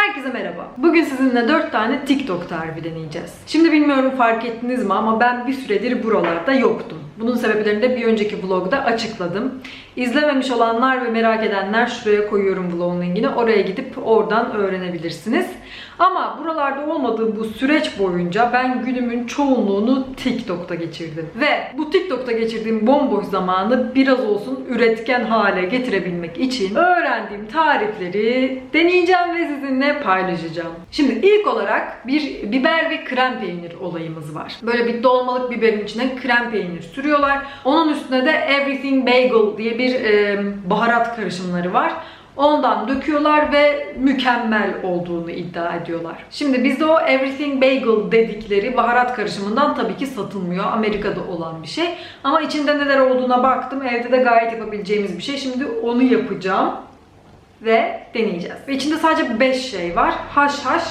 Herkese merhaba. Bugün sizinle 4 tane TikTok tarifi deneyeceğiz. Şimdi bilmiyorum fark ettiniz mi ama ben bir süredir buralarda yoktum. Bunun sebeplerini de bir önceki vlogda açıkladım. İzlememiş olanlar ve merak edenler şuraya koyuyorum vlogun linkini. Oraya gidip oradan öğrenebilirsiniz. Ama buralarda olmadığım bu süreç boyunca ben günümün çoğunluğunu TikTok'ta geçirdim. Ve bu TikTok'ta geçirdiğim bomboş zamanı biraz olsun üretken hale getirebilmek için öğrendiğim tarifleri deneyeceğim ve sizinle paylaşacağım. Şimdi ilk olarak bir biber ve krem peynir olayımız var. Böyle bir dolmalık biberin içine krem peynir sürüyorlar. Onun üstüne de Everything Bagel diye bir e, baharat karışımları var. Ondan döküyorlar ve mükemmel olduğunu iddia ediyorlar. Şimdi bizde o Everything Bagel dedikleri baharat karışımından tabii ki satılmıyor. Amerika'da olan bir şey. Ama içinde neler olduğuna baktım. Evde de gayet yapabileceğimiz bir şey. Şimdi onu yapacağım ve deneyeceğiz. Ve içinde sadece 5 şey var. Haşhaş,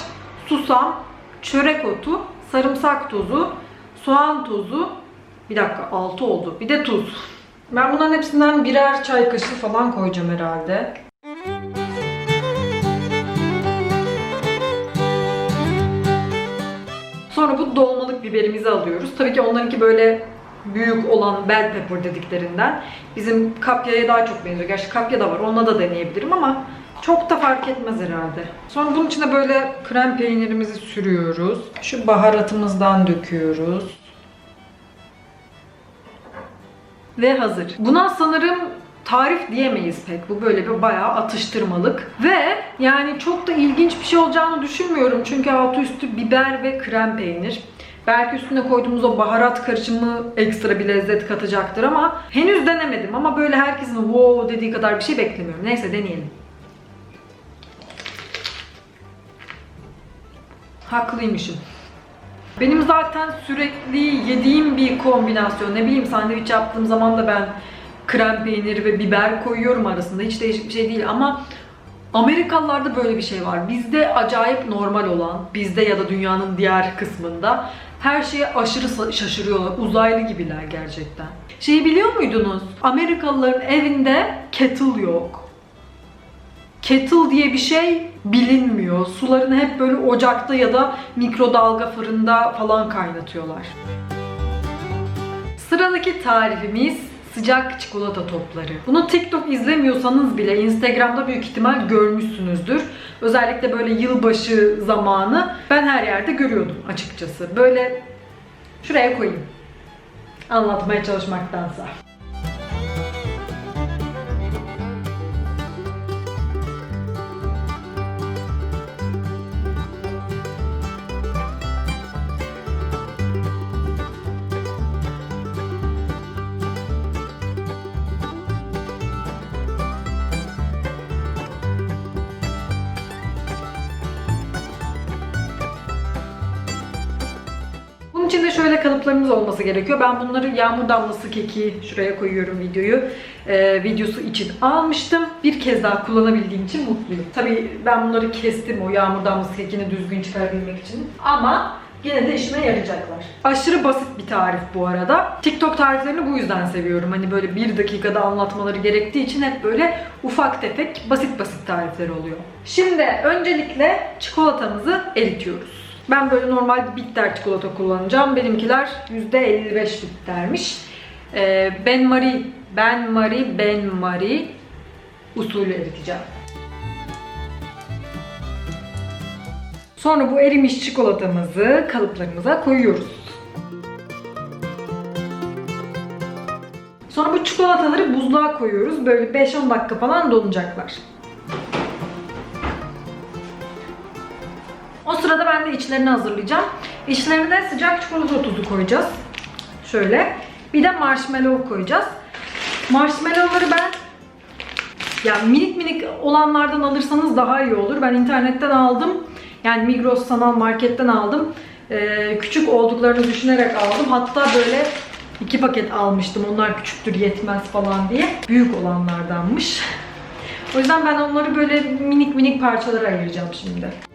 susam, çörek otu, sarımsak tozu, soğan tozu, bir dakika 6 oldu. Bir de tuz. Ben bunların hepsinden birer çay kaşığı falan koyacağım herhalde. Sonra bu dolmalık biberimizi alıyoruz. Tabii ki onlarınki böyle büyük olan bell pepper dediklerinden. Bizim kapyaya daha çok benziyor. Gerçi kapya da var. Onunla da deneyebilirim ama çok da fark etmez herhalde. Sonra bunun içine böyle krem peynirimizi sürüyoruz. Şu baharatımızdan döküyoruz. Ve hazır. Buna sanırım tarif diyemeyiz pek. Bu böyle bir bayağı atıştırmalık. Ve yani çok da ilginç bir şey olacağını düşünmüyorum. Çünkü altı üstü biber ve krem peynir. Belki üstüne koyduğumuz o baharat karışımı ekstra bir lezzet katacaktır ama henüz denemedim. Ama böyle herkesin wow dediği kadar bir şey beklemiyorum. Neyse deneyelim. Haklıymışım. Benim zaten sürekli yediğim bir kombinasyon. Ne bileyim sandviç yaptığım zaman da ben krem peyniri ve biber koyuyorum arasında. Hiç değişik bir şey değil ama Amerikalılarda böyle bir şey var. Bizde acayip normal olan, bizde ya da dünyanın diğer kısmında her şeye aşırı şaşırıyorlar. Uzaylı gibiler gerçekten. Şeyi biliyor muydunuz? Amerikalıların evinde kettle yok. Kettle diye bir şey bilinmiyor. Sularını hep böyle ocakta ya da mikrodalga fırında falan kaynatıyorlar. Sıradaki tarifimiz sıcak çikolata topları. Bunu TikTok izlemiyorsanız bile Instagram'da büyük ihtimal görmüşsünüzdür. Özellikle böyle yılbaşı zamanı ben her yerde görüyordum açıkçası. Böyle şuraya koyayım. Anlatmaya çalışmaktansa. Kalıplarımız olması gerekiyor. Ben bunları yağmur damlası keki şuraya koyuyorum videoyu. Ee, videosu için almıştım. Bir kez daha kullanabildiğim için mutluyum. Tabii ben bunları kestim o yağmur damlası kekini düzgün çıkarabilmek için. Ama Yine de işime yarayacaklar. Aşırı basit bir tarif bu arada. TikTok tariflerini bu yüzden seviyorum. Hani böyle bir dakikada anlatmaları gerektiği için hep böyle ufak tefek basit basit tarifler oluyor. Şimdi öncelikle çikolatamızı eritiyoruz. Ben böyle normal bitter çikolata kullanacağım. Benimkiler %55 bittermiş. Ee, ben Marie, Ben Marie, Ben Marie usulü eriteceğim. Sonra bu erimiş çikolatamızı kalıplarımıza koyuyoruz. Sonra bu çikolataları buzluğa koyuyoruz. Böyle 5-10 dakika falan donacaklar. De içlerini hazırlayacağım. İçlerine sıcak çikolata tuzu koyacağız. Şöyle. Bir de marshmallow koyacağız. Marshmallowları ben ya minik minik olanlardan alırsanız daha iyi olur. Ben internetten aldım. Yani Migros sanal marketten aldım. Ee, küçük olduklarını düşünerek aldım. Hatta böyle iki paket almıştım. Onlar küçüktür yetmez falan diye. Büyük olanlardanmış. O yüzden ben onları böyle minik minik parçalara ayıracağım şimdi.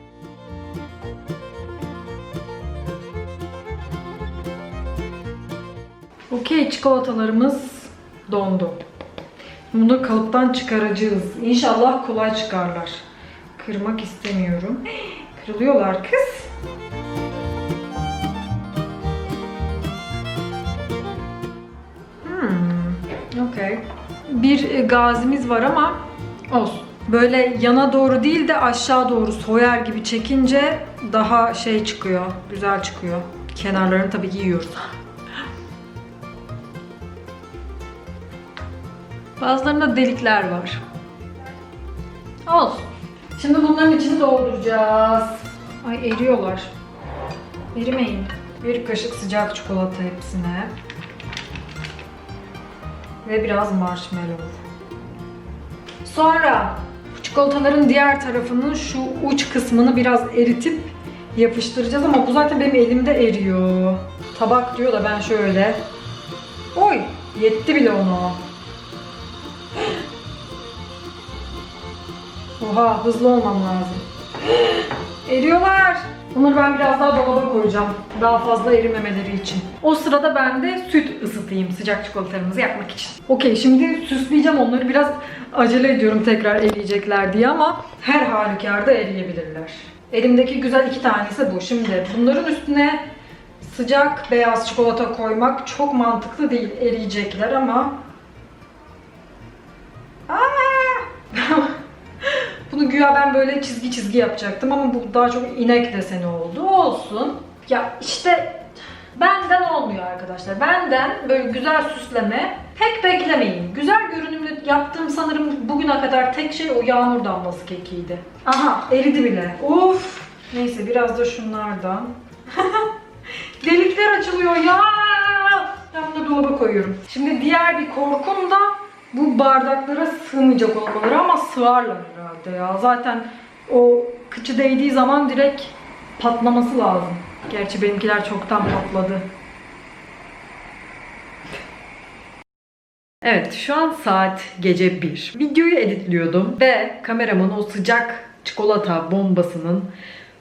Okey çikolatalarımız dondu. Bunları kalıptan çıkaracağız. İnşallah kolay çıkarlar. kırmak istemiyorum. Kırılıyorlar kız. Hmm, okey. Bir e, gazimiz var ama olsun. Böyle yana doğru değil de aşağı doğru soyar gibi çekince daha şey çıkıyor, güzel çıkıyor. Kenarlarını tabii ki yiyoruz. Bazılarında delikler var. Olsun. Şimdi bunların içini dolduracağız. Ay eriyorlar. Erimeyin. Bir kaşık sıcak çikolata hepsine. Ve biraz marshmallow. Sonra çikolataların diğer tarafının şu uç kısmını biraz eritip yapıştıracağız ama bu zaten benim elimde eriyor. Tabak diyor da ben şöyle. Oy! Yetti bile ona. Oha hızlı olmam lazım. Eriyorlar. Bunları ben biraz daha dolaba koyacağım. Daha fazla erimemeleri için. O sırada ben de süt ısıtayım sıcak çikolatalarımızı yapmak için. Okey şimdi süsleyeceğim onları. Biraz acele ediyorum tekrar eriyecekler diye ama her halükarda eriyebilirler. Elimdeki güzel iki tanesi bu. Şimdi bunların üstüne sıcak beyaz çikolata koymak çok mantıklı değil. Eriyecekler ama... Aa! Bunu güya ben böyle çizgi çizgi yapacaktım ama bu daha çok inek deseni oldu. Olsun. Ya işte benden olmuyor arkadaşlar. Benden böyle güzel süsleme pek beklemeyin. Güzel görünümlü yaptığım sanırım bugüne kadar tek şey o yağmur damlası kekiydi. Aha eridi bile. Of. Neyse biraz da şunlardan. Delikler açılıyor ya. Ben bunu dolaba koyuyorum. Şimdi diğer bir korkum da bu bardaklara sığmayacak olmaları ama sığarlar herhalde ya. Zaten o kıçı değdiği zaman direkt patlaması lazım. Gerçi benimkiler çoktan patladı. Evet şu an saat gece 1. Videoyu editliyordum ve kameramın o sıcak çikolata bombasının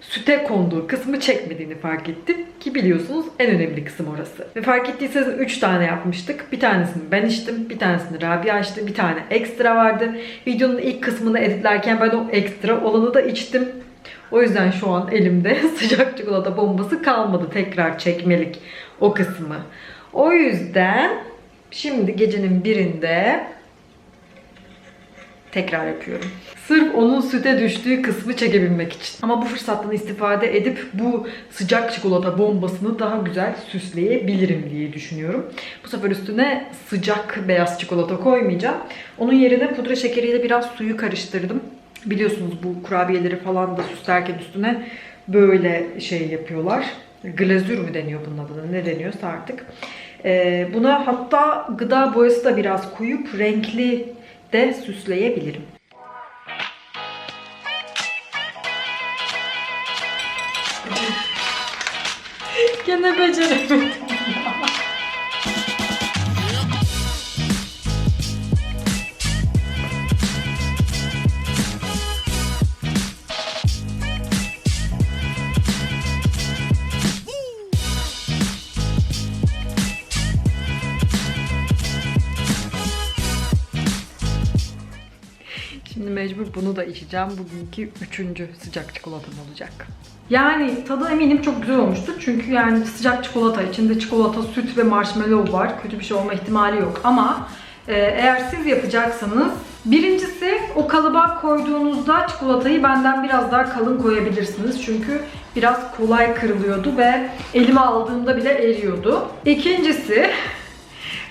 süte konduğu kısmı çekmediğini fark ettim. Ki biliyorsunuz en önemli kısım orası. Ve fark ettiyseniz 3 tane yapmıştık. Bir tanesini ben içtim, bir tanesini Rabia içti, bir tane ekstra vardı. Videonun ilk kısmını editlerken ben o ekstra olanı da içtim. O yüzden şu an elimde sıcak çikolata bombası kalmadı tekrar çekmelik o kısmı. O yüzden şimdi gecenin birinde tekrar yapıyorum. Sırf onun süte düştüğü kısmı çekebilmek için. Ama bu fırsattan istifade edip bu sıcak çikolata bombasını daha güzel süsleyebilirim diye düşünüyorum. Bu sefer üstüne sıcak beyaz çikolata koymayacağım. Onun yerine pudra şekeriyle biraz suyu karıştırdım. Biliyorsunuz bu kurabiyeleri falan da süslerken üstüne böyle şey yapıyorlar. Glazür mü deniyor bunun adına ne deniyorsa artık. Ee, buna hatta gıda boyası da biraz koyup renkli de süsleyebilirim. Gene beceremedim. Bunu da içeceğim. Bugünkü üçüncü sıcak çikolatam olacak. Yani tadı eminim çok güzel olmuştur. Çünkü yani sıcak çikolata, içinde çikolata, süt ve marshmallow var. Kötü bir şey olma ihtimali yok. Ama e, eğer siz yapacaksanız birincisi o kalıba koyduğunuzda çikolatayı benden biraz daha kalın koyabilirsiniz. Çünkü biraz kolay kırılıyordu ve elime aldığımda bile eriyordu. İkincisi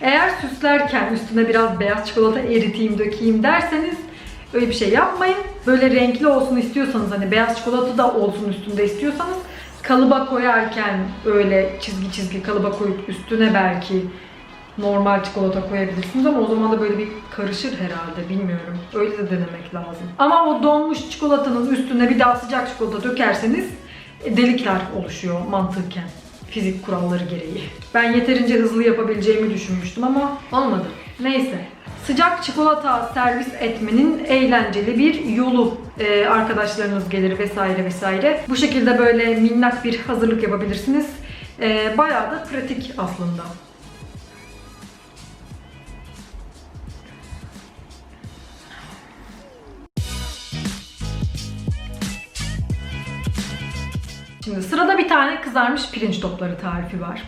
eğer süslerken üstüne biraz beyaz çikolata eriteyim, dökeyim derseniz öyle bir şey yapmayın. Böyle renkli olsun istiyorsanız hani beyaz çikolata da olsun üstünde istiyorsanız kalıba koyarken öyle çizgi çizgi kalıba koyup üstüne belki normal çikolata koyabilirsiniz ama o zaman da böyle bir karışır herhalde bilmiyorum. Öyle de denemek lazım. Ama o donmuş çikolatanın üstüne bir daha sıcak çikolata dökerseniz e, delikler oluşuyor mantıken. Fizik kuralları gereği. Ben yeterince hızlı yapabileceğimi düşünmüştüm ama olmadı. Neyse. Sıcak çikolata servis etmenin eğlenceli bir yolu. Ee, arkadaşlarınız gelir vesaire vesaire. Bu şekilde böyle minnak bir hazırlık yapabilirsiniz. Ee, bayağı da pratik aslında. Şimdi sırada bir tane kızarmış pirinç topları tarifi var.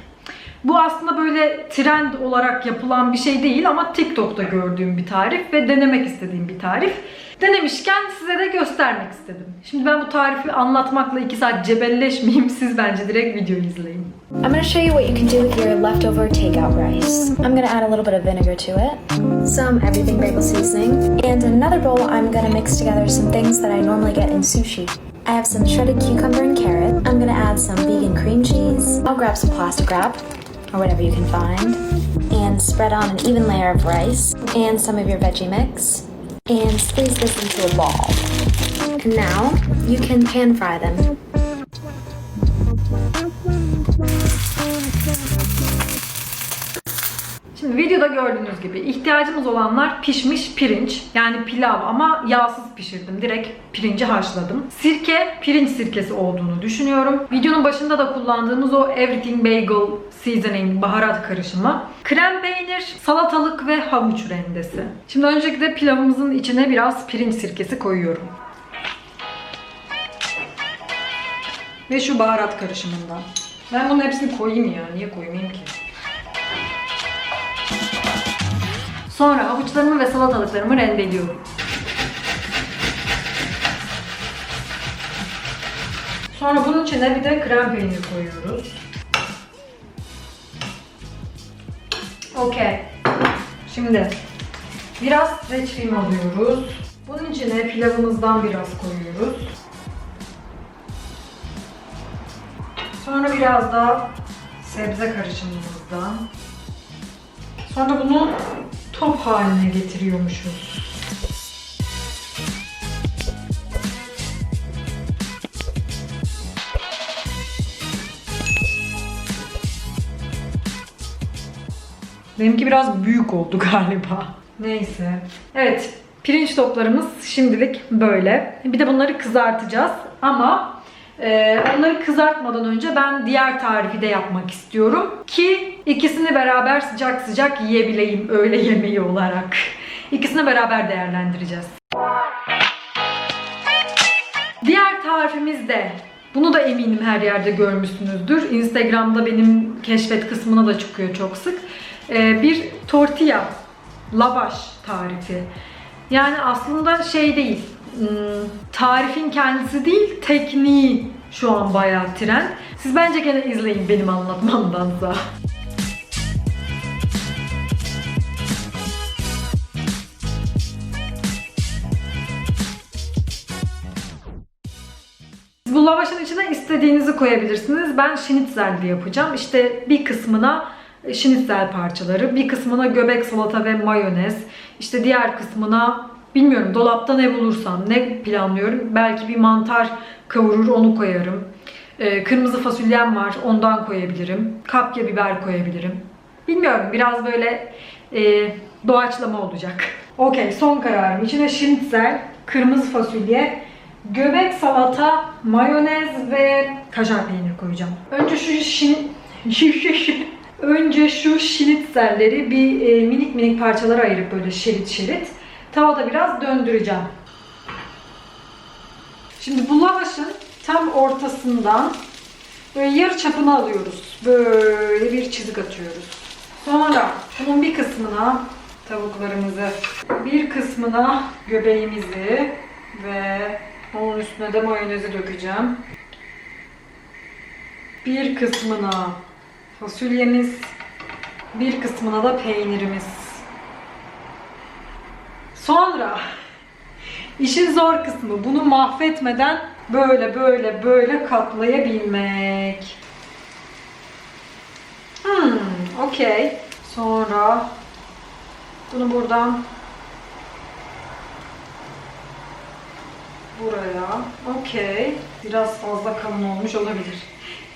Bu aslında böyle trend olarak yapılan bir şey değil ama TikTok'ta gördüğüm bir tarif ve denemek istediğim bir tarif. Denemişken size de göstermek istedim. Şimdi ben bu tarifi anlatmakla iki saat cebelleşmeyeyim. Siz bence direkt videoyu izleyin. I'm going to show you what you can do with your leftover takeout rice. I'm going to add a little bit of vinegar to it, some everything bagel seasoning, and in another bowl I'm going to mix together some things that I normally get in sushi. I have some shredded cucumber and carrot. I'm going to add some vegan cream cheese. I'll grab some plastic wrap or whatever you can find and spread on an even layer of rice and some of your veggie mix and squeeze this into a ball. And now you can pan fry them. Şimdi videoda gördüğünüz gibi ihtiyacımız olanlar pişmiş pirinç. Yani pilav ama yağsız pişirdim. Direkt pirinci haşladım. Sirke, pirinç sirkesi olduğunu düşünüyorum. Videonun başında da kullandığımız o Everything Bagel Seasoning baharat karışımı. Krem peynir, salatalık ve havuç rendesi. Şimdi öncelikle pilavımızın içine biraz pirinç sirkesi koyuyorum. Ve şu baharat karışımından. Ben bunun hepsini koyayım ya. Niye koymayayım ki? Sonra havuçlarımı ve salatalıklarımı rendeliyorum. Sonra bunun içine bir de krem peynir koyuyoruz. Okey. Şimdi biraz streçfilm alıyoruz. Bunun içine pilavımızdan biraz koyuyoruz. Sonra biraz da sebze karışımımızdan. Sonra bunu top haline getiriyormuşuz. Benimki biraz büyük oldu galiba. Neyse. Evet, pirinç toplarımız şimdilik böyle. Bir de bunları kızartacağız ama e, onları kızartmadan önce ben diğer tarifi de yapmak istiyorum ki ikisini beraber sıcak sıcak yiyebileyim öğle yemeği olarak. İkisini beraber değerlendireceğiz. Diğer tarifimiz de bunu da eminim her yerde görmüşsünüzdür. Instagram'da benim keşfet kısmına da çıkıyor çok sık. Ee, bir tortilla, lavaş tarifi. Yani aslında şey değil, hmm, tarifin kendisi değil, tekniği şu an bayağı trend. Siz bence gene izleyin benim anlatmamdansa. Bu içine istediğinizi koyabilirsiniz. Ben şinitzelli yapacağım. İşte bir kısmına şinitzel parçaları, bir kısmına göbek salata ve mayonez, işte diğer kısmına bilmiyorum dolapta ne bulursam, ne planlıyorum. Belki bir mantar kavurur onu koyarım. Ee, kırmızı fasulyem var ondan koyabilirim. Kapya biber koyabilirim. Bilmiyorum biraz böyle e, doğaçlama olacak. Okey son kararım. İçine şinitzel, kırmızı fasulye, göbek salata, mayonez ve kaşar peynir koyacağım. Önce şu şin... Önce şu şinitzelleri bir e, minik minik parçalara ayırıp böyle şerit şerit tavada biraz döndüreceğim. Şimdi bu lavaşın tam ortasından böyle yarı çapını alıyoruz. Böyle bir çizik atıyoruz. Sonra bunun bir kısmına tavuklarımızı, bir kısmına göbeğimizi ve onun üstüne de mayonezi dökeceğim. Bir kısmına fasulyemiz, bir kısmına da peynirimiz. Sonra işin zor kısmı bunu mahvetmeden böyle böyle böyle katlayabilmek. Hmm, okey. Sonra bunu buradan buraya. Okey. Biraz fazla kalın olmuş olabilir.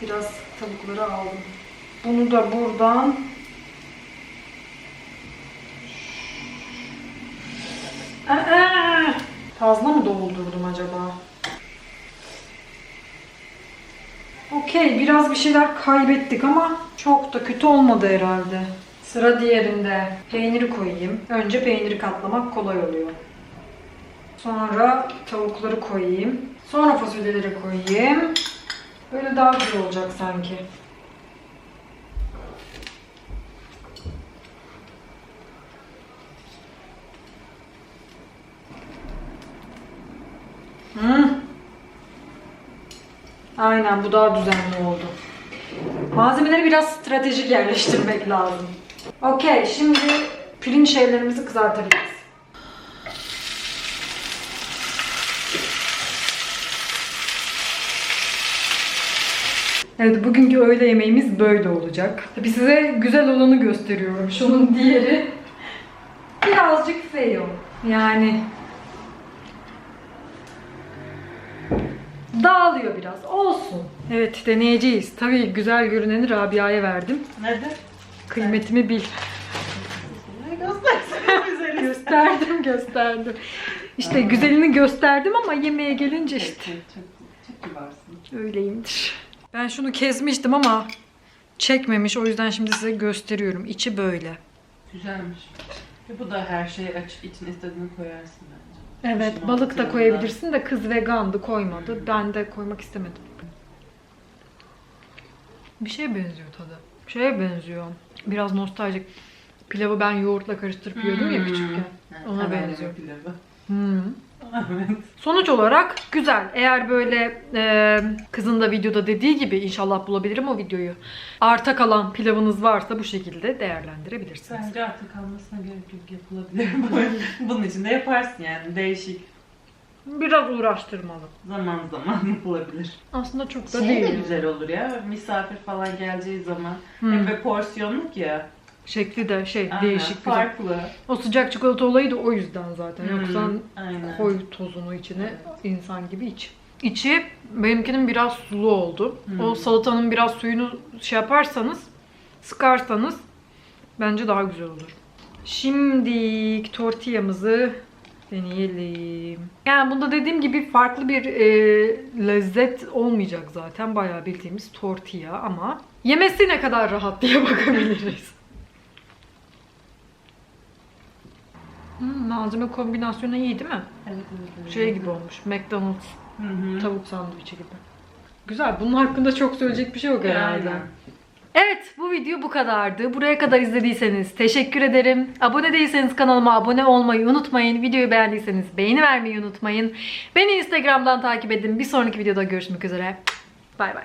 Biraz tavukları aldım. Bunu da buradan Aa, fazla mı doldurdum acaba? Okey, biraz bir şeyler kaybettik ama çok da kötü olmadı herhalde. Sıra diğerinde. Peyniri koyayım. Önce peyniri katlamak kolay oluyor. Sonra tavukları koyayım. Sonra fasulyeleri koyayım. Böyle daha güzel olacak sanki. Hı. Aynen bu daha düzenli oldu. Malzemeleri biraz stratejik yerleştirmek lazım. Okey şimdi pirinç şeylerimizi kızartabiliriz. Evet bugünkü öğle yemeğimiz böyle olacak. Tabii size güzel olanı gösteriyorum. Şunun diğeri birazcık fail. Yani dağılıyor biraz. Olsun. Evet deneyeceğiz. Tabii güzel görüneni Rabia'ya verdim. Neden? Kıymetimi bil. Güzeli. gösterdim gösterdim. İşte güzelini gösterdim ama yemeğe gelince işte Çok, çok, çok kibarsın. öyleyimdir. Ben şunu kesmiştim ama çekmemiş. O yüzden şimdi size gösteriyorum. İçi böyle. Güzelmiş. Ve bu da her şeyi açık içine istediğini koyarsın bence. Evet Kışın balık da koyabilirsin de kız vegandı koymadı. Ben de koymak istemedim. Bir şeye benziyor tadı. Şeye benziyor. Biraz nostaljik. Pilavı ben yoğurtla karıştırıp yiyordum ya Hmm. küçükken. Ona benziyor. pilavı. Hmm. Evet. Sonuç olarak güzel. Eğer böyle e, kızın da videoda dediği gibi inşallah bulabilirim o videoyu. Arta kalan pilavınız varsa bu şekilde değerlendirebilirsiniz. Bence artık kalmasına gerek yok yapılabilir. Bunun için de yaparsın yani değişik. Biraz uğraştırmalı. Zaman zaman yapılabilir. Aslında çok da Şey değil. de güzel olur ya misafir falan geleceği zaman. Hmm. Hem böyle porsiyonluk ya. Şekli de şey Aynen, değişik güzel. Farklı. O sıcak çikolata olayı da o yüzden zaten. Yoksa Hmm, Aynen. koy tozunu içine Evet. insan gibi iç. İçi benimkinin biraz sulu oldu. Hmm. O salatanın biraz suyunu şey yaparsanız, sıkarsanız bence daha güzel olur. Şimdi tortillamızı deneyelim. Yani bunda dediğim gibi farklı bir e, lezzet olmayacak zaten. Bayağı bildiğimiz tortilla ama yemesi ne kadar rahat diye bakabiliriz. Hmm, malzeme kombinasyonu iyi değil mi? Evet, evet. Şey gibi olmuş. McDonald's Hı hı. tavuk sandviçi gibi. Güzel. Bunun hakkında çok söyleyecek bir şey yok herhalde. Aynen. Evet bu video bu kadardı. Buraya kadar izlediyseniz teşekkür ederim. Abone değilseniz kanalıma abone olmayı unutmayın. Videoyu beğendiyseniz beğeni vermeyi unutmayın. Beni Instagram'dan takip edin. Bir sonraki videoda görüşmek üzere. Bay bay.